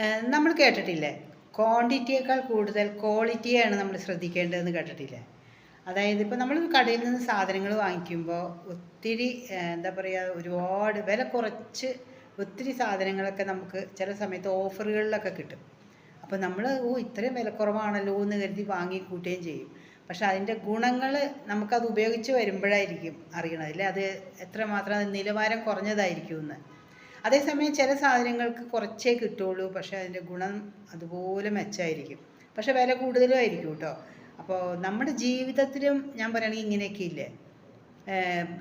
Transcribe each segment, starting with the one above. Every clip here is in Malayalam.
നമ്മൾ കേട്ടിട്ടില്ലേ? ക്വാണ്ടിറ്റിയേക്കാൾ കൂടുതൽ ക്വാളിറ്റിയാണ് നമ്മൾ ശ്രദ്ധിക്കേണ്ടതെന്ന് കേട്ടിട്ടില്ലേ? അതായത് ഇപ്പോൾ നമ്മൾ കടയിൽ നിന്ന് സാധനങ്ങൾ വാങ്ങിക്കുമ്പോൾ ഒത്തിരി എന്താ പറയുക ഒരുപാട് വില കുറച്ച് ഒത്തിരി സാധനങ്ങളൊക്കെ നമുക്ക് ചില സമയത്ത് ഓഫറുകളിലൊക്കെ കിട്ടും. അപ്പോൾ നമ്മൾ ഓ ഇത്രയും വിലക്കുറവാണല്ലോ എന്ന് കരുതി വാങ്ങി കൂട്ടുകയും ചെയ്യും. പക്ഷെ അതിന്റെ ഗുണങ്ങൾ നമുക്കത് ഉപയോഗിച്ച് വരുമ്പോഴായിരിക്കും അറിയണത്. അല്ലേ? അത് എത്രമാത്രം നിലവാരം കുറഞ്ഞതായിരിക്കും എന്ന്. അതേസമയം ചില സാധനങ്ങൾക്ക് കുറച്ചേ കിട്ടുള്ളൂ പക്ഷെ അതിന്റെ ഗുണം അതുപോലെ മെച്ചമായിരിക്കും പക്ഷെ വില കൂടുതലും ആയിരിക്കും കേട്ടോ. അപ്പോൾ നമ്മുടെ ജീവിതത്തിലും ഞാൻ പറയുകയാണെങ്കിൽ ഇങ്ങനെയൊക്കെ ഇല്ലേ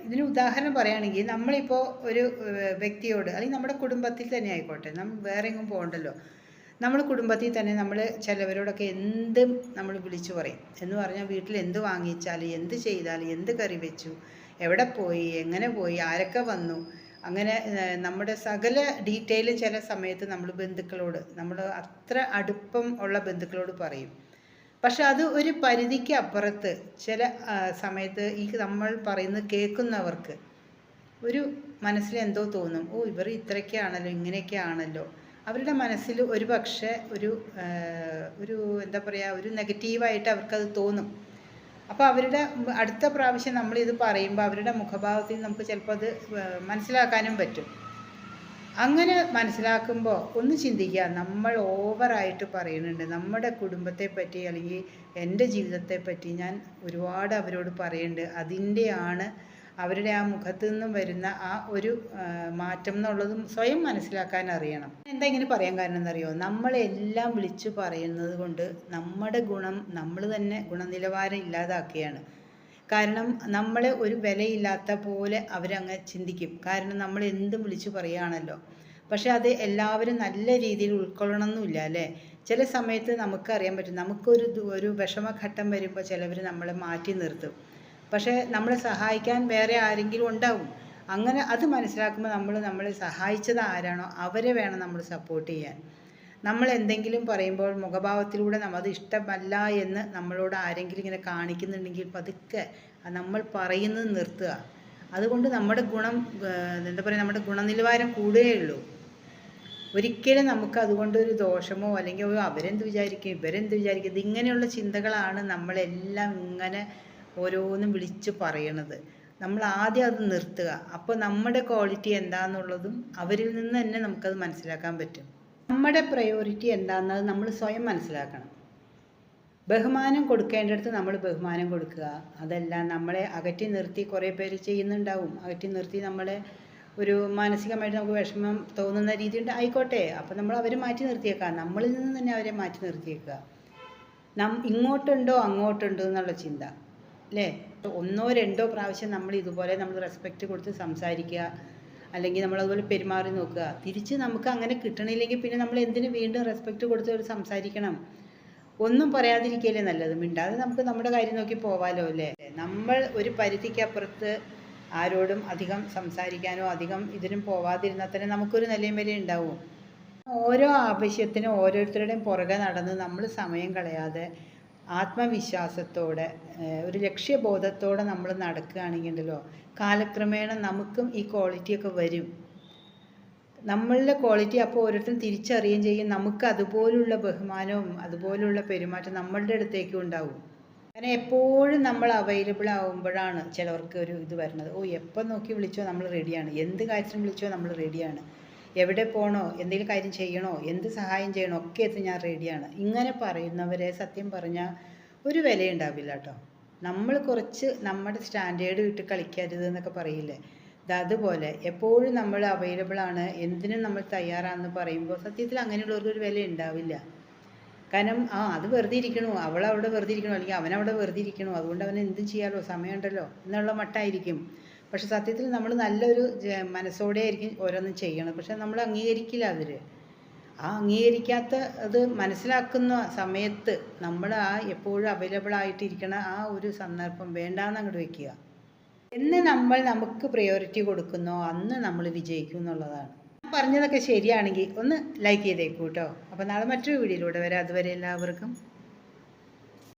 ഇതിന് ഉദാഹരണം പറയുകയാണെങ്കിൽ നമ്മളിപ്പോൾ ഒരു വ്യക്തിയോട് അല്ലെങ്കിൽ നമ്മുടെ കുടുംബത്തിൽ തന്നെ ആയിക്കോട്ടെ നമ്മൾ വേറെ എങ്ങും പോകണ്ടല്ലോ. നമ്മൾ കുടുംബത്തിൽ തന്നെ നമ്മൾ ചിലവരോടൊക്കെ എന്തും നമ്മൾ വിളിച്ചു പറയും? എന്ന് പറഞ്ഞാൽ വീട്ടിൽ എന്ത് വാങ്ങിച്ചാൽ എന്ത് ചെയ്താൽ എന്ത് കറി വെച്ചു എവിടെ പോയി എങ്ങനെ പോയി ആരൊക്കെ വന്നു അങ്ങനെ നമ്മുടെ സകല ഡീറ്റെയിലും ചില സമയത്ത് നമ്മൾ ബന്ധുക്കളോട് നമ്മൾ അത്ര അടുപ്പം ഉള്ള ബന്ധുക്കളോട് പറയും. പക്ഷെ അത് ഒരു പരിധിക്ക് അപ്പുറത്ത് ചില സമയത്ത് ഈ നമ്മൾ പറയുന്നത് കേൾക്കുന്നവർക്ക് ഒരു മനസ്സിൽ എന്തോ തോന്നും ഓ ഇവർ ഇത്രയൊക്കെയാണല്ലോ ഇങ്ങനെയൊക്കെ ആണല്ലോ അവരുടെ മനസ്സിൽ ഒരു പക്ഷേ ഒരു ഒരു എന്താ പറയുക ഒരു നെഗറ്റീവായിട്ട് അവർക്കത് തോന്നും. അപ്പോൾ അവരുടെ അടുത്ത പ്രാവശ്യം നമ്മൾ ഇത് പറയുമ്പോൾ അവരുടെ മുഖഭാവത്തിൽ നമുക്ക് ചിലപ്പോൾ അത് മനസ്സിലാക്കാനും പറ്റും. അങ്ങനെ മനസ്സിലാക്കുമ്പോൾ ഒന്ന് ചിന്തിക്കുക നമ്മൾ ഓവറായിട്ട് പറയുന്നുണ്ട്. നമ്മുടെ കുടുംബത്തെ പറ്റി അല്ലെങ്കിൽ എന്റെ ജീവിതത്തെ പറ്റി ഞാൻ ഒരുപാട് അവരോട് പറയുന്നുണ്ട്. അതിന്റെയാണ് അവരുടെ ആ മുഖത്തു നിന്നും വരുന്ന ആ ഒരു മാറ്റം എന്നുള്ളതും സ്വയം മനസ്സിലാക്കാൻ അറിയണം. എന്താ ഇങ്ങനെ പറയാൻ കാരണം എന്നറിയോ? നമ്മളെല്ലാം വിളിച്ചു പറയുന്നത് കൊണ്ട് നമ്മുടെ ഗുണം നമ്മൾ തന്നെ ഗുണനിലവാരം ഇല്ലാതാക്കുകയാണ്. കാരണം നമ്മളെ ഒരു വിലയില്ലാത്ത പോലെ അവരങ്ങ് ചിന്തിക്കും. കാരണം നമ്മൾ എന്തും വിളിച്ചു പറയുകയാണല്ലോ. പക്ഷേ അത് എല്ലാവരും നല്ല രീതിയിൽ ഉൾക്കൊള്ളണമെന്നില്ല അല്ലേ? ചില സമയത്ത് നമുക്കറിയാൻ പറ്റും. നമുക്കൊരു ഒരു വിഷമഘട്ടം വരുമ്പോൾ ചിലവർ നമ്മളെ മാറ്റി നിർത്തും. പക്ഷേ നമ്മളെ സഹായിക്കാൻ വേറെ ആരെങ്കിലും ഉണ്ടാവും. അങ്ങനെ അത് മനസ്സിലാക്കുമ്പോൾ നമ്മൾ നമ്മളെ സഹായിച്ചത് ആരാണോ അവരെ വേണം നമ്മൾ സപ്പോർട്ട് ചെയ്യാൻ. നമ്മൾ എന്തെങ്കിലും പറയുമ്പോൾ മുഖഭാവത്തിലൂടെ നമ്മൾ അത് ഇഷ്ടമല്ല എന്ന് നമ്മളോട് ആരെങ്കിലും ഇങ്ങനെ കാണിക്കുന്നുണ്ടെങ്കിൽ പതുക്കെ നമ്മൾ പറയുന്നത് നിർത്തുക. അതുകൊണ്ട് നമ്മുടെ ഗുണം എന്താ പറയുക നമ്മുടെ ഗുണനിലവാരം കൂടുകയുള്ളൂ. ഒരിക്കലും നമുക്ക് അതുകൊണ്ട് ഒരു ദോഷമോ അല്ലെങ്കിൽ "ഓ, അവരെന്ത് വിചാരിക്കും ഇവരെന്ത് വിചാരിക്കും ഇങ്ങനെയുള്ള ചിന്തകളാണ് നമ്മളെല്ലാം ഇങ്ങനെ ഓരോന്നും വിളിച്ച് പറയണത്. നമ്മൾ ആദ്യം അത് നിർത്തുക. അപ്പോൾ നമ്മുടെ ക്വാളിറ്റി എന്താണെന്നുള്ളതും അവരിൽ നിന്ന് തന്നെ നമുക്കത് മനസ്സിലാക്കാൻ പറ്റും. നമ്മുടെ പ്രയോറിറ്റി എന്താണെന്നത് നമ്മൾ സ്വയം മനസ്സിലാക്കണം. ബഹുമാനം കൊടുക്കേണ്ടടുത്ത് നമ്മൾ ബഹുമാനം കൊടുക്കുക. അതല്ല നമ്മളെ അകറ്റി നിർത്തി കുറേ പേര് ചെയ്യുന്നുണ്ടാവും. അകറ്റി നിർത്തി നമ്മളെ ഒരു മാനസികമായിട്ട് നമുക്ക് വിഷമം തോന്നുന്ന രീതിയുണ്ട് ആയിക്കോട്ടെ. അപ്പോൾ നമ്മൾ അവരെ മാറ്റി നിർത്തിയേക്കാം നമ്മളിൽ നിന്ന് തന്നെ അവരെ മാറ്റി നിർത്തിയേക്കുക. നം ഇങ്ങോട്ടുണ്ടോ അങ്ങോട്ടുണ്ടോ എന്നുള്ള ചിന്ത. അല്ലേ ഒന്നോ രണ്ടോ പ്രാവശ്യം നമ്മൾ ഇതുപോലെ നമ്മൾ റെസ്പെക്റ്റ് കൊടുത്ത് സംസാരിക്കുക. അല്ലെങ്കിൽ നമ്മൾ അതുപോലെ പെരുമാറി നോക്കുക. തിരിച്ച് നമുക്ക് അങ്ങനെ കിട്ടണില്ലെങ്കിൽ പിന്നെ നമ്മൾ എന്തിനു വീണ്ടും റെസ്പെക്റ്റ് കൊടുത്ത് സംസാരിക്കണം? ഒന്നും പറയാതിരിക്കുകയല്ലേ നല്ലത്. മിണ്ടാതെ നമുക്ക് നമ്മുടെ കാര്യം നോക്കി പോവാലോ അല്ലേ? നമ്മൾ ഒരു പരിധിക്കപ്പുറത്ത് ആരോടും അധികം സംസാരിക്കാനോ അധികം ഇതിനും പോവാതിരുന്നാൽ തന്നെ നമുക്കൊരു നിലയും വരെ ഉണ്ടാവും. ഓരോ ആവശ്യത്തിനും ഓരോരുത്തരുടെയും പുറകെ നടന്ന് നമ്മൾ സമയം കളയാതെ ആത്മവിശ്വാസത്തോടെ ഒരു ലക്ഷ്യബോധത്തോടെ നമ്മൾ നടക്കുകയാണെങ്കിൽ ഉണ്ടല്ലോ കാലക്രമേണ നമുക്കും ഈ ക്വാളിറ്റിയൊക്കെ വരും. നമ്മളുടെ ക്വാളിറ്റി അപ്പോൾ ഓരോരുത്തരും തിരിച്ചറിയുകയും ചെയ്യും. നമുക്ക് അതുപോലുള്ള ബഹുമാനവും അതുപോലുള്ള പെരുമാറ്റം നമ്മളുടെ അടുത്തേക്കും ഉണ്ടാവും. കാരണം എപ്പോഴും നമ്മൾ അവൈലബിൾ ആവുമ്പോഴാണ് ചിലവർക്ക് ഒരു ഇത് വരുന്നത്. ഓ എപ്പം നോക്കി വിളിച്ചോ നമ്മൾ റെഡിയാണ് എന്ത് കാര്യത്തിനും വിളിച്ചോ നമ്മൾ റെഡിയാണ് എവിടെ പോകണോ എന്തെങ്കിലും കാര്യം ചെയ്യണോ എന്ത് സഹായം ചെയ്യണോ ഒക്കെ എത്തി ഞാൻ റെഡിയാണ് ഇങ്ങനെ പറയുന്നവരെ സത്യം പറഞ്ഞാൽ ഒരു വിലയുണ്ടാവില്ല കേട്ടോ നമ്മൾ കുറച്ച് നമ്മുടെ സ്റ്റാൻഡേർഡ് വിട്ട് കളിക്കരുത് എന്നൊക്കെ പറയില്ലേ? അതുപോലെ എപ്പോഴും നമ്മൾ അവൈലബിൾ ആണ് എന്തിനും നമ്മൾ തയ്യാറാണെന്ന് പറയുമ്പോൾ സത്യത്തിൽ അങ്ങനെയുള്ളവർക്ക് ഒരു വില ഉണ്ടാവില്ല കാരണം ആ അത് വെറുതെ ഇരിക്കണു അവൾ അവിടെ വെറുതെ ഇരിക്കണു അല്ലെങ്കിൽ അവൻ അവിടെ വെറുതെ ഇരിക്കണു അതുകൊണ്ട് അവൻ എന്തും ചെയ്യാലോ സമയമുണ്ടല്ലോ എന്നുള്ള മട്ടായിരിക്കും. പക്ഷെ സത്യത്തിൽ നമ്മൾ നല്ലൊരു മനസ്സോടെ ആയിരിക്കും ഓരോന്നും ചെയ്യണം. പക്ഷെ നമ്മൾ അംഗീകരിക്കില്ല അവർ ആ അംഗീകരിക്കാത്ത അത് മനസ്സിലാക്കുന്ന സമയത്ത് നമ്മൾ ആ എപ്പോഴും അവൈലബിൾ ആയിട്ടിരിക്കണ ആ ഒരു സന്ദർഭം വേണ്ടാന്ന് അങ്ങോട്ട് വെക്കുക. എന്ന് നമ്മൾ നമുക്ക് പ്രയോറിറ്റി കൊടുക്കുന്നോ അന്ന് നമ്മൾ വിജയിക്കും എന്നുള്ളതാണ്. പറഞ്ഞതൊക്കെ ശരിയാണെങ്കിൽ ഒന്ന് ലൈക്ക് ചെയ്തേക്കൂ കേട്ടോ അപ്പോൾ നാളെ മറ്റൊരു വീഡിയോയിലൂടെ വരാം. അതുവരെ എല്ലാവർക്കും